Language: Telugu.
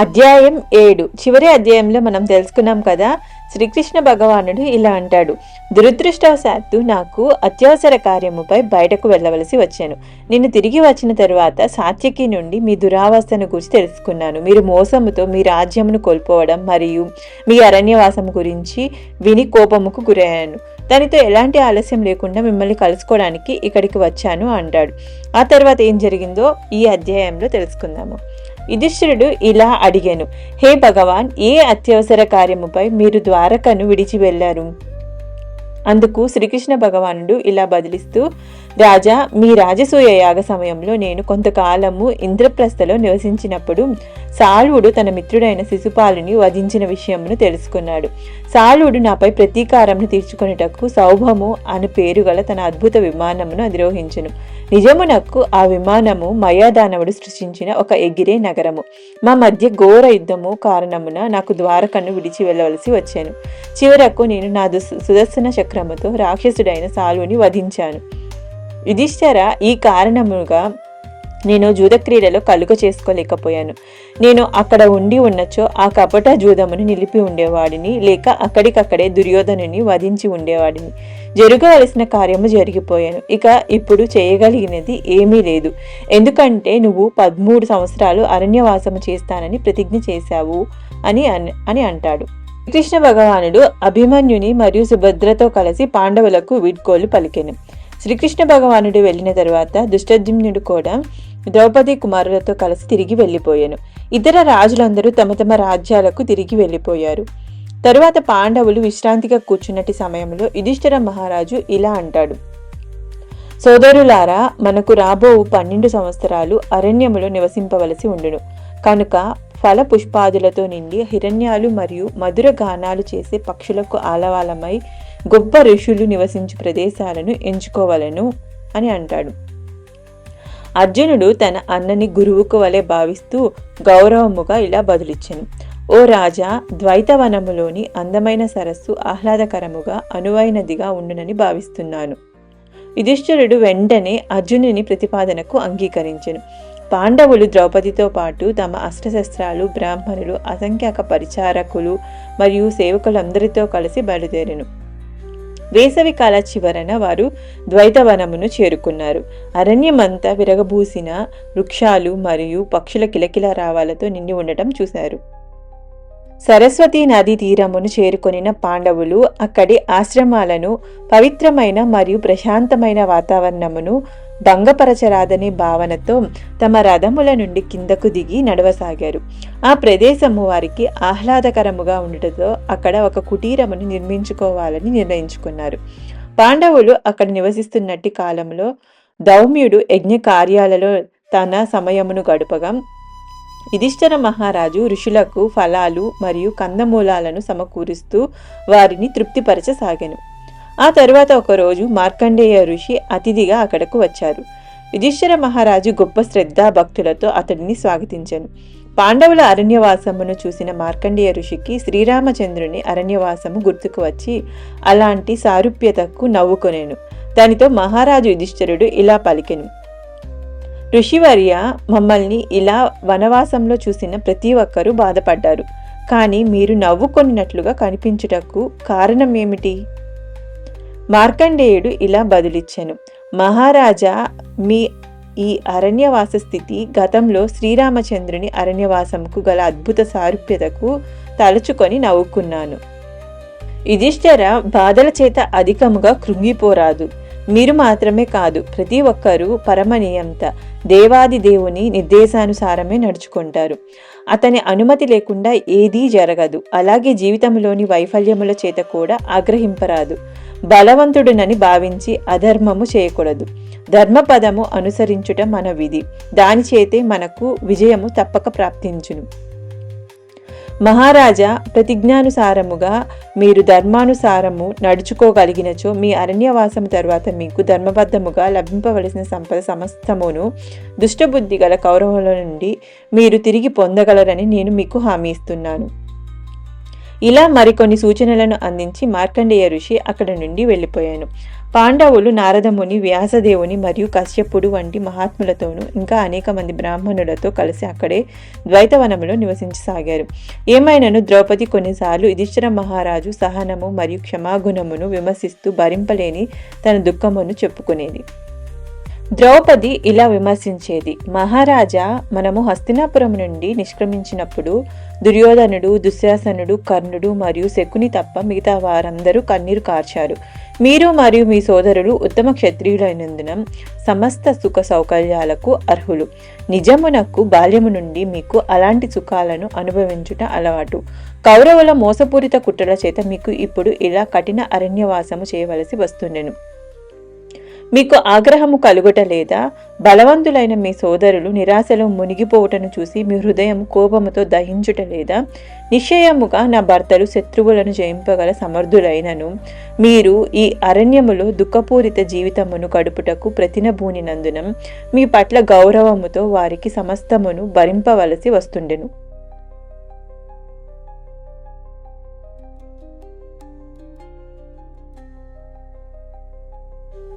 అధ్యాయం ఏడు. చివరి అధ్యాయంలో మనం తెలుసుకున్నాం కదా శ్రీకృష్ణ భగవానుడు ఇలా అంటాడు దురదృష్టవశాత్తు నాకు అత్యవసర కార్యముపై బయటకు వెళ్ళవలసి వచ్చాను. నేను తిరిగి వచ్చిన తరువాత సాత్యకి నుండి మీ దురావస్థను గురించి తెలుసుకున్నాను. మీరు మోసముతో మీ రాజ్యమును కోల్పోవడం మరియు మీ అరణ్యవాసం గురించి విని కోపముకు గురయ్యాను. దానితో ఎలాంటి ఆలస్యం లేకుండా మిమ్మల్ని కలుసుకోవడానికి ఇక్కడికి వచ్చాను అంటాడు. ఆ తర్వాత ఏం జరిగిందో ఈ అధ్యాయంలో తెలుసుకుందాము. యుధిష్ఠిరుడు ఇలా అడిగాను హే భగవాన్ ఏ అత్యవసర కార్యముపై మీరు ద్వారకను విడిచి వెళ్ళారు? అందుకు శ్రీకృష్ణ భగవానుడు ఇలా బదిలిస్తూ రాజా మీ రాజసూయ యాగ సమయంలో నేను కొంతకాలము ఇంద్రప్రస్థలో నివసించినప్పుడు సాళువుడు తన మిత్రుడైన శిశుపాలుని వధించిన విషయమును తెలుసుకున్నాడు. సాళువుడు నాపై ప్రతీకారంను తీర్చుకొనుటకు సౌభము అను పేరు గల తన అద్భుత విమానమును అధిరోహించును. నిజమునకు ఆ విమానము మయాదానవుడు సృష్టించిన ఒక ఎగిరే నగరము. మా మధ్య ఘోర యుద్ధము కారణమున నాకు ద్వారకను విడిచి వెళ్ళవలసి వచ్చాను. చివరకు నేను నా దుస్ సుదర్శన చక్రముతో రాక్షసుడైన సాలుని వధించాను. యుధిష్ఠర ఈ కారణముగా నేను జూద క్రీడలో కలుగ చేసుకోలేకపోయాను. నేను అక్కడ ఉండి ఉన్నచో ఆ కపట జూదమును నిలిపి ఉండేవాడిని లేక అక్కడికక్కడే దుర్యోధనుని వధించి ఉండేవాడిని. జరగవలసిన కార్యము జరిగిపోయాను. ఇక ఇప్పుడు చేయగలిగినది ఏమీ లేదు. ఎందుకంటే నువ్వు పదమూడు సంవత్సరాలు అరణ్యవాసము చేస్తానని ప్రతిజ్ఞ చేశావు అని అన్- అని అంటాడు. కృష్ణ భగవానుడు అభిమన్యుని మరియు సుభద్రతో కలిసి పాండవులకు వీడ్కోలు పలికెను. శ్రీకృష్ణ భగవానుడు వెళ్ళిన తర్వాత దుష్టద్యుమ్నుడు కూడా ద్రౌపది కుమారులతో కలిసి తిరిగి వెళ్ళిపోయాను. ఇతర రాజులందరూ తమ తమ రాజ్యాలకు తిరిగి వెళ్ళిపోయారు. తరువాత పాండవులు విశ్రాంతిగా కూర్చున్నటి సమయంలో యుధిష్ఠిర మహారాజు ఇలా అంటాడు. సోదరులారా మనకు రాబోవు పన్నెండు సంవత్సరాలు అరణ్యములో నివసింపవలసి ఉండును. కనుక ఫల పుష్పాదులతో నిండి హిరణ్యాలు మరియు మధుర గానాలు చేసే పక్షులకు ఆలవాలమై గొప్ప ఋషులు నివసించు ప్రదేశాలను ఎంచుకోవలను అని అంటాడు. అర్జునుడు తన అన్నని గురువుకు వలె భావిస్తూ గౌరవముగా ఇలా బదులిచ్చెను. ఓ రాజా ద్వైతవనములోని అందమైన సరస్సు ఆహ్లాదకరముగా అనువైనదిగా ఉండునని భావిస్తున్నాను. యుధిష్ఠిరుడు వెంటనే అర్జునుని ప్రతిపాదనకు అంగీకరించెను. పాండవులు ద్రౌపదితో పాటు తమ అస్త్రశస్త్రాలు బ్రాహ్మణులు అసంఖ్యాక పరిచారకులు మరియు సేవకులందరితో కలిసి బయలుదేరెను. వేసవి కాల చివరన వారు ద్వైతవనమును చేరుకున్నారు. అరణ్యమంతా విరగబూసిన వృక్షాలు మరియు పక్షుల కిలకిల రావాలతో నిండి ఉండటం చూశారు. సరస్వతీ నదీ తీరమును చేరుకొనిన పాండవులు అక్కడి ఆశ్రమాలను పవిత్రమైన మరియు ప్రశాంతమైన వాతావరణమును భంగపరచరాదనే భావనతో తమ రథముల నుండి కిందకు దిగి నడవసాగారు. ఆ ప్రదేశము వారికి ఆహ్లాదకరముగా ఉండటంతో అక్కడ ఒక కుటీరమును నిర్మించుకోవాలని నిర్ణయించుకున్నారు. పాండవులు అక్కడ నివసిస్తున్నట్టి కాలంలో దౌమ్యుడు యజ్ఞ కార్యాలలో తన సమయమును గడపగా యుధిష్ఠర మహారాజు ఋషులకు ఫలాలు మరియు కందమూలాలను సమకూరుస్తూ వారిని తృప్తిపరచసాగాను. ఆ తరువాత ఒకరోజు మార్కండేయ ఋషి అతిథిగా అక్కడకు వచ్చారు. యుధిష్ఠర మహారాజు గొప్ప శ్రద్ధా భక్తులతో అతడిని స్వాగతించాను. పాండవుల అరణ్యవాసమును చూసిన మార్కండేయ ఋషికి శ్రీరామచంద్రుని అరణ్యవాసము గుర్తుకు వచ్చి అలాంటి సారూప్యతకు నవ్వుకొనేను. దానితో మహారాజు యుధిష్ఠిరుడు ఇలా పలికెను. ఋషివర్య మమ్మల్ని ఇలా వనవాసంలో చూసిన ప్రతి ఒక్కరూ బాధపడ్డారు. కానీ మీరు నవ్వుకొనినట్లుగా కనిపించుటకు కారణం ఏమిటి? మార్కండేయుడు ఇలా బదులిచ్చాను. మహారాజా మీ ఈ అరణ్యవాస స్థితి గతంలో శ్రీరామచంద్రుని అరణ్యవాసంకు గల అద్భుత సారూప్యతకు తలుచుకొని నవ్వుకున్నాను. యుధిష్ఠర బాధల చేత అధికముగా కృంగిపోరాదు. మీరు మాత్రమే కాదు ప్రతి ఒక్కరూ పరమనీయంత దేవాది దేవుని నిర్దేశానుసారమే నడుచుకుంటారు. అతని అనుమతి లేకుండా ఏదీ జరగదు. అలాగే జీవితంలోని వైఫల్యముల చేత కూడా ఆగ్రహింపరాదు. బలవంతుడునని భావించి అధర్మము చేయకూడదు. ధర్మపదము అనుసరించుట మన విధి. దాని చేతే మనకు విజయము తప్పక ప్రాప్తించును. మహారాజా ప్రతిజ్ఞానుసారముగా మీరు ధర్మానుసారము నడుచుకోగలిగినచో మీ అరణ్యవాసము తర్వాత మీకు ధర్మబద్ధముగా లభింపవలసిన సంపద సమస్తమును దుష్టబుద్ధి గల కౌరవుల నుండి మీరు తిరిగి పొందగలరని నేను మీకు హామీ ఇస్తున్నాను. ఇలా మరికొన్ని సూచనలను అందించి మార్కండేయ ఋషి అక్కడ నుండి వెళ్ళిపోయాను. పాండవులు నారదముని వ్యాసదేవుని మరియు కశ్యపుడు వంటి మహాత్ములతోనూ ఇంకా అనేక మంది బ్రాహ్మణులతో కలిసి అక్కడే ద్వైతవనంలో నివసించసాగారు. ఏమైనను ద్రౌపది కొన్నిసార్లు యుధిష్ఠిర మహారాజు సహనము మరియు క్షమాగుణమును విమర్శిస్తూ భరింపలేని తన దుఃఖమును చెప్పుకునేది. ద్రౌపది ఇలా విమర్శించేది మహారాజా మనము హస్తినాపురం నుండి నిష్క్రమించినప్పుడు దుర్యోధనుడు దుశ్శాసనుడు కర్ణుడు మరియు శకుని తప్ప మిగతా వారందరూ కన్నీరు కార్చారు. మీరు మరియు మీ సోదరులు ఉత్తమ క్షత్రియులైనందున సమస్త సుఖ సౌకర్యాలకు అర్హులు. నిజమునకు బాల్యము నుండి మీకు అలాంటి సుఖాలను అనుభవించుట అలవాటు. కౌరవుల మోసపూరిత కుట్రల చేత మీకు ఇప్పుడు ఇలా కఠిన అరణ్యవాసము చేయవలసి వస్తుండెను. మీకు ఆగ్రహము కలుగుట లేదా బలవంతులైన మీ సోదరులు నిరాశలో మునిగిపోవుటను చూసి మీ హృదయం కోపముతో దహించుట లేదా నిశ్చయముగా నా భర్తలు శత్రువులను జయింపగల సమర్థులైనను. మీరు ఈ అరణ్యములో దుఃఖపూరిత జీవితమును గడుపుటకు ప్రతినబూనినందున మీ పట్ల గౌరవముతో వారికి సమస్తమును భరింపవలసి వస్తుండెను.